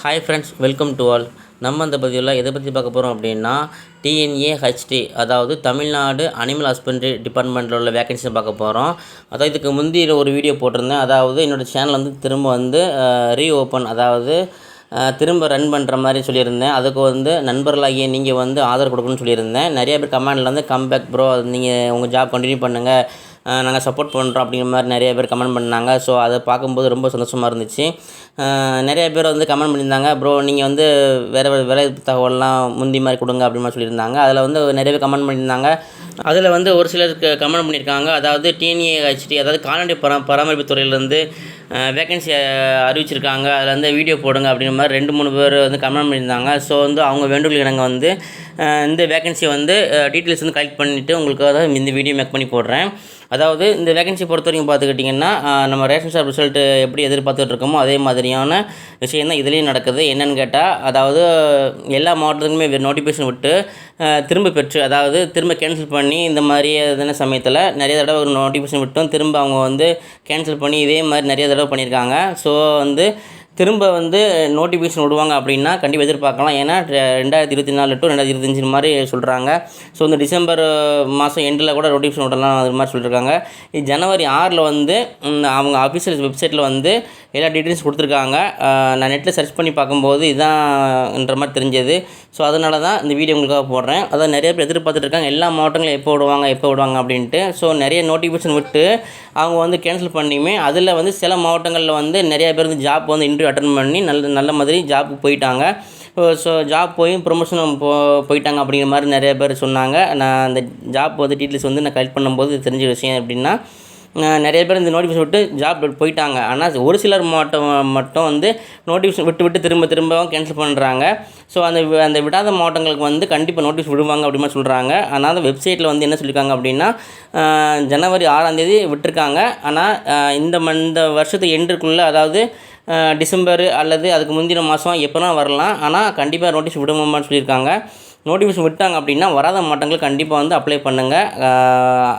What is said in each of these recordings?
Hi friends welcome to all நம்ம இந்த பதிவில் எதை பற்றி பார்க்க போகிறோம் அப்படின்னா டிஎன்ஏ ஹெச்டி அதாவது தமிழ்நாடு அனிமல் ஹஸ்பண்ட்ரி டிபார்ட்மெண்ட்டில் உள்ள வேகன்சியை பார்க்க போகிறோம் அதாவது இதுக்கு முந்தி ஒரு வீடியோ போட்டிருந்தேன். அதாவது என்னோடய சேனல் வந்து திரும்ப வந்து ரீஓப்பன் அதாவது திரும்ப ரன் பண்ணுற மாதிரி சொல்லியிருந்தேன். அதுக்கு வந்து நண்பர்களாகிய நீங்கள் வந்து ஆதரவு கொடுக்கணும்னு சொல்லியிருந்தேன். நிறைய பேர் கமெண்டில் வந்து கம் பேக் ப்ரோ நீங்கள் உங்கள் ஜாப் கண்டினியூ பண்ணுங்கள் நாங்கள் சப்போர்ட் பண்ணுறோம் அப்படிங்கிற மாதிரி நிறைய பேர் கமெண்ட் பண்ணாங்க. ஸோ அதை பார்க்கும்போது ரொம்ப சந்தோஷமாக இருந்துச்சு. நிறைய பேர் வந்து கமெண்ட் பண்ணியிருந்தாங்க. ப்ரோ நீங்கள் வந்து வேறு வேலை தகவல்லாம் முந்தி மாதிரி கொடுங்க அப்படின்னு சொல்லியிருந்தாங்க. அதில் வந்து நிறைய பேர் கமெண்ட் பண்ணியிருந்தாங்க. அதில் வந்து ஒரு சிலருக்கு கமெண்ட் பண்ணியிருக்காங்க. அதாவது டிஎன்ஏஹெச்டி அதாவது கால்நடை பரா பராமரிப்பு துறையிலேருந்து வேகன்சி அறிவிச்சிருக்காங்க. அதில் வந்து வீடியோ போடுங்க அப்படின்ற மாதிரி ரெண்டு மூணு பேர் வந்து கமெண்ட் பண்ணியிருந்தாங்க. ஸோ வந்து அவங்க வேண்டுகோள் இணங்க வந்து இந்த வேகன்சியை வந்து டீட்டெயில்ஸ் வந்து கலெக்ட் பண்ணிவிட்டு உங்களுக்காக இந்த வீடியோ மேக் பண்ணி போடுறேன். அதாவது இந்த வேகன்சி பொறுத்த வரைக்கும் பார்த்துக்கிட்டிங்கன்னா நம்ம ரேஷன் ஷாப் ரிசல்ட்டு எப்படி எதிர்பார்த்துட்டு இருக்கோமோ அதே மாதிரியான விஷயம் தான் இதுலேயும் நடக்குது. என்னென்னு கேட்டால் அதாவது எல்லா மாவட்டத்துக்குமே நோட்டிஃபிகேஷன் விட்டு திரும்ப பெற்று அதாவது திரும்ப கேன்சல் பண்ணி இந்த மாதிரி எதுன சமயத்தில் நிறைய தடவை ஒரு நோட்டிஃபிகேஷன் விட்டும் திரும்ப அவங்க வந்து கேன்சல் பண்ணி இதே மாதிரி நிறைய தடவை பண்ணியிருக்காங்க. ஸோ வந்து திரும்ப வந்து நோட்டிஃபிகேஷன் விடுவாங்க அப்படின்னா கண்டிப்பாக எதிர்பார்க்கலாம். ஏன்னா ரெ- ரெண்டாயிரத்தி இருபத்தி நாலு டு ரெண்டாயிரத்தி இருபத்தஞ்சி மாதிரி சொல்கிறாங்க ஸோ இந்த டிசம்பர் மாதம் எண்டில் கூட நோட்டிஃபிகேஷன் விடலாம் அது மாதிரி சொல்லியிருக்காங்க இது ஜனவரி ஆறில் வந்து அவங்க அஃபிஷியல் வெப்சைட்டில் வந்து எல்லா டீட்டெயில்ஸ் கொடுத்துருக்காங்க. நான் நெட்டில் சர்ச் பண்ணி பார்க்கும்போது இதான்ன்ற மாதிரி தெரிஞ்சது. ஸோ அதனால தான் இந்த வீடியோ உங்களுக்காக போடுறேன். அதான் நிறைய பேர் எதிர்பார்த்துட்டு இருக்காங்க. எல்லா மாவட்டங்களும் எப்போ விடுவாங்க எப்போ விடுவாங்க அப்படின்ட்டு. ஸோ நிறைய நோட்டிஃபிகேஷன் விட்டு அவங்க வந்து கேன்சல் பண்ணியுமே அதில் வந்து சில மாவட்டங்களில் வந்து நிறைய பேர் வந்து ஜாப் வந்து இன்டர்வியூ அட்டன் பண்ணி நல்ல நல்ல மாதிரி ஜாப்புக்கு போயிட்டாங்க. ஸோ ஜாப் போய் ப்ரொமோஷன் போ போயிட்டாங்க அப்படிங்கிற மாதிரி நிறைய பேர் சொன்னாங்க. நான் அந்த ஜாப் வந்து டீட்டெயில்ஸ் வந்து நான் கலெக்ட் பண்ணும்போது தெரிஞ்ச விஷயம் எப்படின்னா நிறைய பேர் இந்த நோட்டிஃபிகேஷன் விட்டு ஜாப் போயிட்டாங்க. ஆனால் ஒரு சிலர் மாவட்டம் மட்டும் வந்து நோட்டிஃபிகேஷன் விட்டு விட்டு திரும்ப திரும்பவும் கேன்சல் பண்ணுறாங்க ஸோ அந்த அந்த விடாத மாவட்டங்களுக்கு வந்து கண்டிப்பாக நோட்டீஸ் விடுவாங்க அப்படின்னு சொல்கிறாங்க ஆனால் வெப்சைட்டில் வந்து என்ன சொல்லியிருக்காங்க அப்படின்னா ஜனவரி ஆறாம் தேதி விட்டுருக்காங்க. ஆனால் இந்த ம- இந்த வருஷத்து எண்டுக்குள்ளே அதாவது டிசம்பர் அல்லது அதுக்கு முந்தின மாதம் எப்போனா வரலாம். ஆனால் கண்டிப்பாக நோட்டீஸ் விடுமான்னு சொல்லியிருக்காங்க. நோட்டிஃபிகேஷன் விட்டாங்க அப்படின்னா வராத மாட்டங்கள் கண்டிப்பாக வந்து அப்ளை பண்ணுங்கள்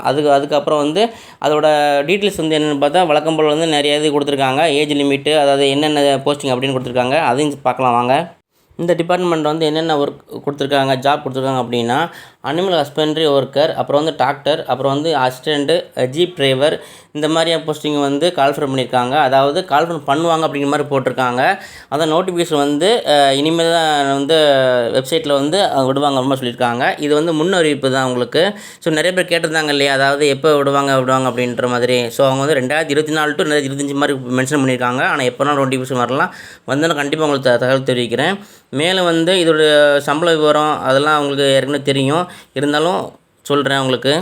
அதுக்கு அதுக்கப்புறம் வந்து அதோட டீட்டெயில்ஸ் வந்து என்னென்னு பார்த்தா வழக்கம் போல் வந்து நிறைய இது கொடுத்துருக்காங்க. ஏஜ் லிமிட்டு அதாவது என்னென்ன போஸ்டிங் அப்படின்னு கொடுத்துருக்காங்க. அதையும் பார்க்கலாம் வாங்க. இந்த டிபார்ட்மெண்ட் வந்து என்னென்ன ஒர்க் கொடுத்துருக்காங்க ஜாப் கொடுத்துருக்காங்க அப்படின்னா அனிமல் ஹஸ்பண்ட்ரி ஒர்க்கர் அப்புறம் வந்து டாக்டர் அப்புறம் வந்து அசிஸ்டண்ட்டு ஜீப் டிரைவர் இந்த மாதிரியான போஸ்டிங் வந்து கால்ஃபர் பண்ணியிருக்காங்க. அதாவது கால்ஃபர் பண்ணுவாங்க அப்படிங்கிற மாதிரி போட்டிருக்காங்க. அதான் நோட்டிஃபிகேஷன் வந்து இனிமேல் தான் வந்து வெப்சைட்டில் வந்து விடுவாங்க ரொம்ப சொல்லியிருக்காங்க. இது வந்து முன்னறிவிப்பு தான் அவங்களுக்கு ஸோ நிறைய பேர் கேட்டிருந்தாங்க இல்லையா? அதாவது எப்போ விடுவாங்க விடுவாங்க அப்படின்ற மாதிரி. ஸோ அவங்க வந்து ரெண்டாயிரத்தி இருபத்தி நாலு டு ரெண்டாயிரத்தி இருபத்தஞ்சி மாதிரி மென்ஷன் பண்ணியிருக்காங்க. ஆனால் எப்போனா நோட்டிஃபிகேஷன் வரலாம். நான் கண்டிப்பாக உங்களுக்கு தகவல் தெரிவிக்கிறேன். மேலே வந்து இதோட சம்பள விவரம் அதெல்லாம் உங்களுக்கு ஏற்கனவே தெரியும். இருந்தாலும் சொல்கிறேன் உங்களுக்கு.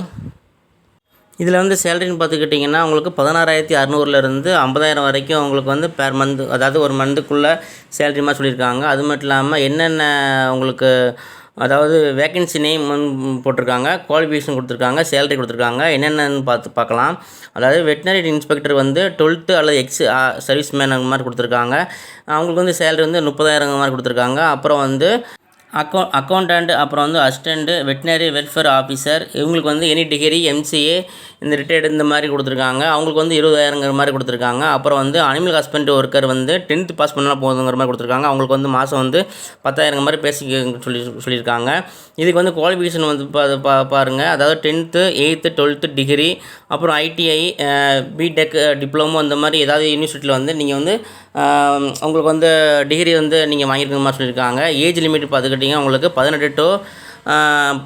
இதில் வந்து சேலரின்னு பார்த்துக்கிட்டிங்கன்னா உங்களுக்கு பதினாறாயிரத்தி அறநூறுலேருந்து ஐம்பதாயிரம் வரைக்கும் உங்களுக்கு வந்து பேர் மந்த் அதாவது ஒரு மந்த்துக்குள்ளே சேலரி மாதிரி சொல்லியிருக்காங்க. அது மட்டும் இல்லாமல் என்னென்ன உங்களுக்கு அதாவது வேக்கன்சி நேம் போட்டிருக்காங்க குவாலிஃபிகேஷன் கொடுத்துருக்காங்க சேலரி கொடுத்துருக்காங்க என்னென்னு பார்த்து பார்க்கலாம். அதாவது வெட்டினரி இன்ஸ்பெக்டர் வந்து டுவெல்த்து அல்லது எக்ஸ் சர்வீஸ் மேன் அந்த மாதிரி கொடுத்துருக்காங்க. அவங்களுக்கு வந்து சேலரி வந்து முப்பதாயிரம் மாதிரி கொடுத்துருக்காங்க. அப்புறம் வந்து அக்கௌ அக்கௌண்டண்ட் அப்புறம் வந்து அசிஸ்டண்ட்டு வெட்டினரி வெல்ஃபேர் ஆஃபீஸர் இவங்களுக்கு வந்து எனி டிகிரி எம்சிஏ இந்த ரிட்டையர்டு இந்த மாதிரி கொடுத்துருக்காங்க. அவங்களுக்கு வந்து இருபதாயிரங்கிற மாதிரி கொடுத்துருக்காங்க. அப்புறம் வந்து அனிமல் ஹஸ்பண்ட் ஒர்க்கர் வந்து டென்த்து பாஸ் பண்ணால் போதுங்கிற மாதிரி கொடுத்துருக்காங்க. அவங்களுக்கு வந்து மாதம் வந்து பத்தாயிரங்கிற மாதிரி பேசி சொல்லி சொல்லியிருக்காங்க. இதுக்கு வந்து குவாலிஃபிகேஷன் வந்து பா பா பாருங்கள் அதாவது டென்த்து எயித்து டுவெல்த்து டிகிரி அப்புறம் ஐடிஐ பிடெக் டிப்ளமோ இந்த மாதிரி ஏதாவது யூனிவர்சிட்டியில் வந்து நீங்கள் வந்து உங்களுக்கு வந்து டிகிரி வந்து நீங்கள் வாங்கியிருக்கிற மாதிரி சொல்லியிருக்காங்க. ஏஜ் லிமிட் பார்த்தீங்கன்னா உங்களுக்கு பதினெட்டு டு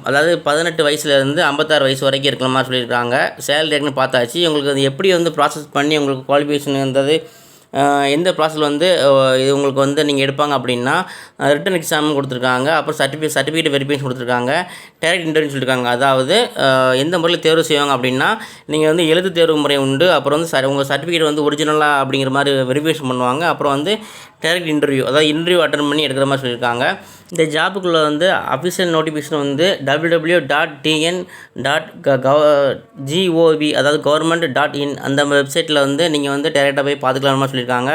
அதாவது பதினெட்டு வயசுலேருந்து ஐம்பத்தாறு வயசு வரைக்கும் இருக்கிற மாதிரி சொல்லியிருக்காங்க. சேலரி ஏற்கனவே பார்த்தாச்சு. உங்களுக்கு அது எப்படி வந்து ப்ராசஸ் பண்ணி உங்களுக்கு குவாலிஃபிகேஷன் இருந்தது? எந்த ப்ராசஸில் வந்து இது உங்களுக்கு வந்து நீங்கள் எடுப்பாங்க அப்படின்னா ரிட்டன் எக்ஸாமும் கொடுத்துருக்காங்க. அப்புறம் சர்டிஃபிகேட் சர்டிஃபிகேட் வெரிஃபிகேஷன் கொடுத்துருக்காங்க. டேரக்ட் இன்டர்வியூ சொல்லியிருக்காங்க அதாவது எந்த முறையில் தேர்வு செய்வாங்க அப்படின்னா நீங்கள் வந்து எழுத்து தேர்வு முறை உண்டு. அப்புறம் வந்து ச உங்கள் சர்டிஃபிகேட் வந்து ஒரிஜினலாக அப்படிங்கிற மாதிரி வெரிஃபிகேஷன் பண்ணுவாங்க. அப்புறம் வந்து டேரக்ட் இன்டர்வியூ அதாவது இன்டர்வியூ அட்டன் பண்ணி எடுக்கிற மாதிரி சொல்லியிருக்காங்க. இந்த ஜாபுக்குள்ளே வந்து அஃபிஷியல் நோட்டிஃபிகேஷன் வந்து WWW dot TN dot GOV அதாவது கவர்மெண்ட் டாட் இன் அந்த வெப்சைட்டில் வந்து நீங்கள் வந்து டேரெக்டாக போய் பார்த்துக்கலாமா சொல்லியிருக்காங்க.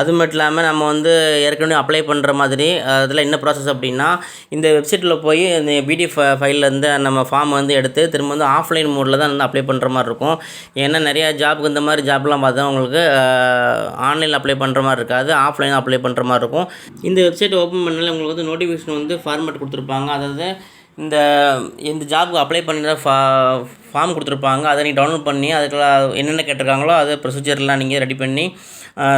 அது மட்டும் இல்லாமல் நம்ம வந்து ஏற்கனவே அப்ளை பண்ணுற மாதிரி அதில் என்ன ப்ராசஸ் அப்படின்னா இந்த வெப்சைட்டில் போய் இந்த பிடிஎஃப் ஃபைல்லேருந்து நம்ம ஃபார்ம் வந்து எடுத்து திரும்ப வந்து ஆஃப்லைன் மோடில் தான் வந்து அப்ளை பண்ணுற மாதிரி இருக்கும். ஏன்னா நிறையா ஜாபுக்கு இந்த மாதிரி ஜாப்லாம் பார்த்தா உங்களுக்கு ஆன்லைனில் அப்ளை பண்ணுற மாதிரி இருக்காது ஆஃப்லைன் அப்ளை அப்ளை பண்ணுற மாதிரி இருக்கும். இந்த வெப்சைட் ஓப்பன் பண்ணாலே உங்களுக்கு வந்து நோட்டிஃபிகேஷன் வந்து ஃபார்மேட் கொடுத்துருப்பாங்க. அதாவது இந்த இந்த ஜாபுக்கு அப்ளை பண்ணுற ஃபா ஃபார்ம் கொடுத்துருப்பாங்க. அதை நீங்கள் டவுன்லோட் பண்ணி அதுக்கெல்லாம் என்னென்ன கேட்டிருக்காங்களோ அதை ப்ரொசீஜர்லாம் நீங்கள் ரெடி பண்ணி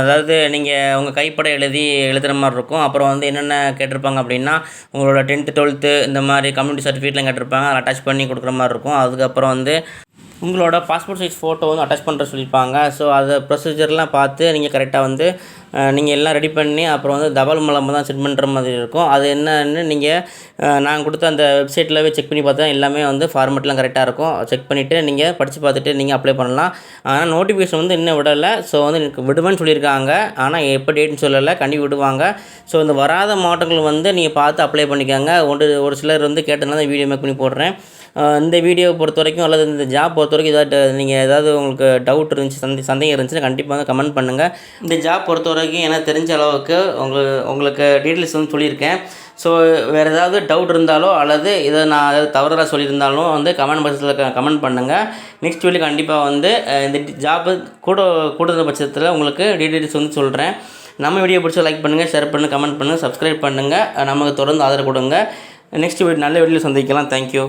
அதாவது நீங்கள் உங்கள் கைப்பட எழுதி எழுதுகிற மாதிரி இருக்கும். அப்புறம் வந்து என்னென்ன கேட்டிருப்பாங்க அப்படின்னா உங்களோட டென்த்து டுவெல்த்து இந்த மாதிரி கம்யூனிட்டி சர்டிஃபிகேட்லாம் கேட்டிருப்பாங்க. அதை அட்டாச் பண்ணி கொடுக்குற மாதிரி இருக்கும். அதுக்கப்புறம் வந்து உங்களோட பாஸ்போர்ட் சைஸ் ஃபோட்டோ வந்து அட்டாச் பண்ணுற சொல்லியிருப்பாங்க. ஸோ அதை ப்ரொசீஜர்லாம் பார்த்து நீங்கள் கரெக்டாக வந்து நீங்கள் எல்லாம் ரெடி பண்ணி அப்புறம் வந்து தபால் மூலமாக தான் செட் பண்ணுற மாதிரி இருக்கும். அது என்னன்னு நீங்கள் நான் கொடுத்த அந்த வெப்சைட்டில் செக் பண்ணி பார்த்தா எல்லாமே வந்து ஃபார்மெட்லாம் கரெக்டாக இருக்கும். செக் பண்ணிவிட்டு நீங்கள் படித்து பார்த்துட்டு நீங்கள் அப்ளை பண்ணலாம். ஆனால் நோட்டிஃபிகேஷன் வந்து இன்னும் விடலை. ஸோ வந்து எனக்கு விடுவேன்னு சொல்லியிருக்காங்க. ஆனால் எப்போ டேட்னு சொல்லலை. கண்டிப்பாக விடுவாங்க. ஸோ இந்த வராத மாவட்டங்கள் வந்து நீங்கள் பார்த்து அப்ளை பண்ணிக்கோங்க. ஒன்று ஒரு சிலர் வந்து கேட்டதுனால தான் வீடியோ மேக் பண்ணி போடுறேன். இந்த வீடியோவை பொறுத்த வரைக்கும் அல்லது இந்த ஜாப் பொறுத்த வரைக்கும் ஏதாவது நீங்கள் ஏதாவது உங்களுக்கு டவுட் இருந்துச்சு சந்தி சந்தேகம் இருந்துச்சுன்னா கண்டிப்பாக வந்து கமெண்ட் பண்ணுங்கள் இந்த ஜாப் பொறுத்த வரைக்கும் எனக்கு தெரிஞ்ச அளவுக்கு உங்களுக்கு உங்களுக்கு டீட்டெயில்ஸ் வந்து சொல்லியிருக்கேன். ஸோ வேறு ஏதாவது டவுட் இருந்தாலோ அல்லது இதை நான் ஏதாவது தவறாக சொல்லியிருந்தாலும் வந்து கமெண்ட் பாக்ஸில் கமெண்ட் பண்ணுங்கள் நெக்ஸ்ட் வீடியோ கண்டிப்பாக வந்து இந்த ஜாப்பு கூட கூடுதல் பட்சத்தில் உங்களுக்கு டீட்டெயில்ஸ் வந்து சொல்கிறேன் நம்ம வீடியோ பிடிச்சி லைக் பண்ணுங்கள் ஷேர் பண்ணுங்கள் கமெண்ட் பண்ணுங்கள் சப்ஸ்கிரைப் பண்ணுங்கள் நமக்கு தொடர்ந்து ஆதரவு கொடுங்க. நெக்ஸ்ட் வீடியோ நல்ல வீடியோ சந்திக்கலாம். Thank you